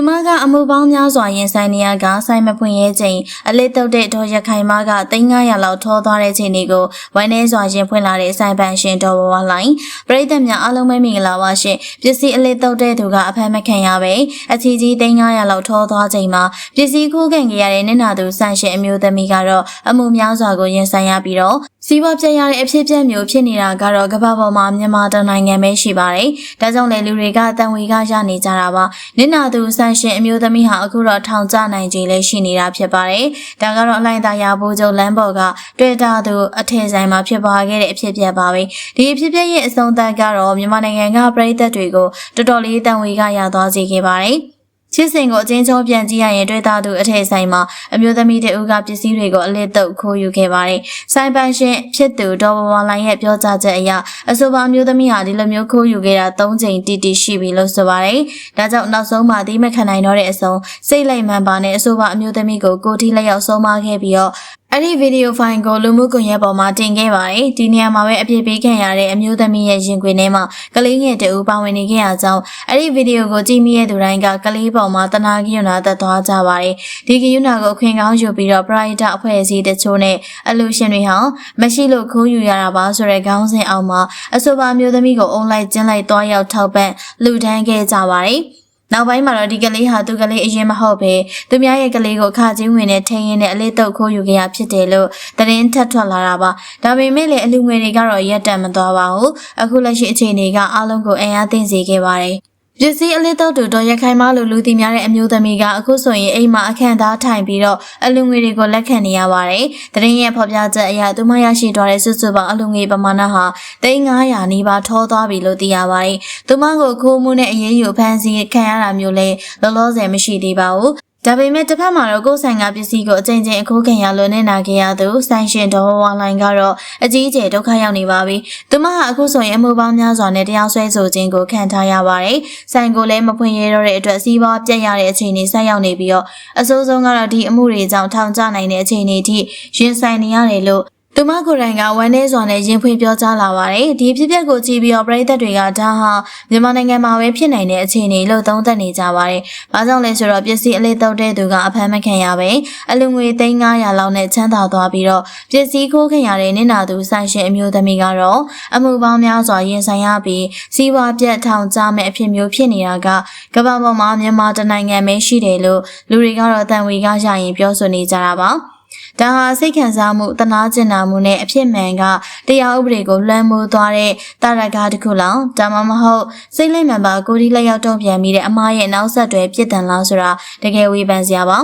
သူမကအမှုပေါင်းများစွာရင်ဆိုင်နေရကဆိုင်မဖွင့်ရဲချိန်အလေးတုတ်တဲ့ဒေါ်ရခိုင်မက3900လောက်ထောသွားတဲ့ချိန်တွေကိုဝိုင်းနေစွာရင်ဖွင့်လာတဲ့ဆိုင်ပန်ရှင်ဒေါ်ဘဝလိုင်းပရိသတ်များအားလုံးပဲမင်္ဂလာပါရှင်ပစ္စည်းအလေးတုတ်တဲ့သူကအဖမ်းမခံရပဲအချီကြီး3900လောက်ထောသွားချိန်မှာပစ္စည်းခိုးခံခဲ့ရတဲ့နင့်နာသူဆန့်ရှင်အမျိုးသမီးကတော့အမှုများစွာကိုရင်ဆိုင်ရပြီးတော့စီးပွားပြတ်ရတဲ့အဖြစ်အပျက်မျိုးဖြစ်နေတာကတော့ကမ္ဘာပေါ်မှာမြန်မာတိုင်းနိုင်ငံပဲရှိပါတယ်ဒါကြောင့်လေလူတွေကတန်ဝေကရနေကြတာပါနင့်နာသူဆန့်ရှင်အမျိုးသမီးဟာအခုတော့ထောင်ကျနိုင်ခြေလည်းရှိနေတာဖြစ်ပါတယ်ဒါကတော့အလိုက်သားရဖို့ချုပ်လမ်းပေါ်ကတွေ့တာသူအထည်ဆိုင်မှာဖြစ်ပွားခဲ့တဲ့အဖြစ်အပျက်ပါပဲဒီအဖြစ်အပျက်ရဲ့အဆုံးသတ်ကတော့မြန်မာနိုင်ငံကပြည်သက်တွေကိုတော်တော်လေးတန်ဝေကရသွားစေခဲ့ပါတယ် ချစ်စင်ကိုအချင်းချင်းပြန်ကြည့်ရရင်တွေ့တာသူအထည်ဆိုင်မှာအမျိုးသမီးတဦးကပစ္စည်းတွေကိုအလစ်တုပ်ခိုးယူခဲ့ပါတယ်။ဆိုင်ပန်ရှင်ဖြစ်သူဒေါ်ဘဝလိုင်းရဲ့ပြောကြားချက်အရအဆိုပါအမျိုးသမီးဟာဒီလိုမျိုးခိုးယူခဲ့တာ၃ချိန်တိတိရှိပြီလို့ဆိုပါတယ်။ဒါကြောင့်နောက်ဆုံးမှာဒီမခံနိုင်တော့တဲ့အဆုံးစိတ်လိုက်မှန်ပါနဲ့အဆိုပါအမျိုးသမီးကိုကိုတီလက်ရောက်ဆုံးမခဲ့ပြီးတော့ အဲ့ဒီဗီဒီယိုဖိုင်ကိုလူမှုကွန်ရက်ပေါ်မှာတင်ခဲ့ပါတယ်။ဒီနေရာမှာပဲအပြစ်ပေးခံရတဲ့အမျိုးသမီးရဲ့ရင်ခွင်ထဲမှာကလေးငယ်တဦးပါဝင်နေခဲ့ရကြောင်းအဲ့ဒီဗီဒီယိုကိုကြည့်မိတဲ့သူတိုင်းကကလေးပေါ်မှာတနာကယွနာသက်သွားကြပါတယ်။ဒီကယွနာကိုခွင်ကောင်းယူပြီးတော့ပရိုက်တာအဖွဲ့အစည်းတချို့နဲ့အလူရှင်တွေဟာမရှိလို့ခိုးယူရတာပါဆိုတဲ့ခေါင်းစဉ်အောက်မှာအဆိုပါအမျိုးသမီးကိုအုံလိုက်ကျင်းလိုက်တွားရောက်ထောက်ပံ့လူဒန်းခဲ့ကြပါတယ်။ နောက်ပိုင်းမှာတော့ဒီကလေးဟာသူကလေးအရင်မဟုတ်ပဲသူများရဲ့ကလေးကိုခါချင်းဝင်နဲ့ထိန်ရင်နဲ့အလေးတုပ်ခိုးယူခဲ့ရဖြစ်တယ်လို့သတင်းထပ်ထွက်လာတာပါဒါပေမဲ့လည်းအလူငွေတွေကတော့ရက်တံမသွားပါဘူးအခုလက်ရှိအခြေအနေကအားလုံးကိုအင်အားသိစေခဲ့ပါတယ် ပစ္စည်းအလေးတော့တူတော့ရခိုင်မလို့လူသိများတဲ့အမျိုးသမီးကအခုဆိုရင်အိမ်မှာအခန့်သားထိုင်ပြီးတော့အလူငွေတွေကိုလက်ခံနေရပါတယ်။တရင်ရဲ့ဖော်ပြချက်အရသူမရရှိသွားတဲ့စုစုပေါင်းအလူငွေပမာဏဟာ3900နီးပါးထောသွားပြီလို့သိရပါတယ်။သူမကိုခိုးမှုနဲ့အရေးယူဖမ်းဆီးခံရတာမျိုးလည်းလောလောဆယ်မရှိသေးပါဘူး။ ဒါပေမဲ့တစ်ဖက်မှာတော့ကိုယ်ဆိုင်ကပစ္စည်းကိုအကြိမ်ကြိမ်အခိုးခံရလို့နေနာခဲ့ရသူဆိုင်ရှင်ဒေါ်ဝါလိုင်းကတော့အကြီးအကျယ်ဒုက္ခရောက်နေပါပြီ။သူမဟာအခုဆိုရင်အမှုပေါင်းများစွာနဲ့တရားစွဲဆိုခြင်းကိုခံထားရပါတယ်။ဆိုင်ကိုလည်းမဖွင့်ရတော့တဲ့အတွက်စီးပွားပြတ်ရတဲ့အခြေအနေဆက်ရောက်နေပြီးတော့အဆိုးဆုံးကတော့ဒီအမှုတွေကြောင့်ထောင်ကျနိုင်တဲ့အခြေအနေထိရင်ဆိုင်နေရတယ်လို့ သူမကိုယ်တိုင်ကဝမ်းနည်းစွာနဲ့ရင်ဖွင့်ပြောကြားလာပါတယ်။ဒီဖြစ်ပျက်ကိုကြည့်ပြီးတော့ပြည်သက်တွေကဒါဟာမြန်မာနိုင်ငံမှာပဲဖြစ်နိုင်တဲ့အခြေအနေလို့သုံးသပ်နေကြပါတယ်။ဘာကြောင့်လဲဆိုတော့ပစ္စည်းအလေးတုပ်တဲ့သူကအဖမ်းမခံရပဲအလူငွေ3900လောက်နဲ့ချမ်းသာသွားပြီးတော့ပစ္စည်းခိုးခံရတဲ့နင့်နာသူဆိုင်ရှင်အမျိုးသမီးကတော့အမှုပေါင်းများစွာရင်ဆိုင်ရပြီးစီးပွားပြတ်ထောင်ကြမဲ့အဖြစ်မျိုးဖြစ်နေတာကကမ္ဘာပေါ်မှာမြန်မာတနိုင်ငံပဲရှိတယ်လို့လူတွေကတော့တန်ဝေကရရင်ပြောဆိုနေကြတာပါ။ ဒါဟာစိတ်ခံစားမှုတနာကျင်နာမှုနဲ့အဖြစ်မှန်ကတရားဥပဒေကိုလွှမ်းမိုးသွားတဲ့တာရကားတစ်ခုလောက်ဒါမှမဟုတ်စိတ်လိမ့်မှန်ပါကိုဒီလက်ရောက်တုံ့ပြန်ပြီးတဲ့အမားရဲ့နောက်ဆက်တွဲပြစ်ဒဏ်လားဆိုတာတကယ်ဝေဖန်စရာပါ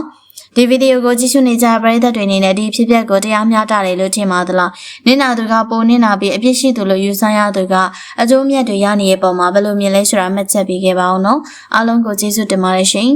ဒီဗီဒီယိုကိုကြည့်ရှုနေကြပရိသတ်တွေအနေနဲ့ဒီဖြစ်ပျက်ကိုတရားမျှတတယ်လို့ထင်ပါသလားနင့်နာသူကပုံနင့်နာပြီးအပြစ်ရှိသူလို့ယူဆရသူကအကျိုးမြတ်တွေရနေတဲ့ပုံမှာဘယ်လိုမြင်လဲဆိုတာမှတ်ချက်ပေးခဲ့ပါအောင်နော်အားလုံးကိုကျေးဇူးတင်ပါတယ်ရှင်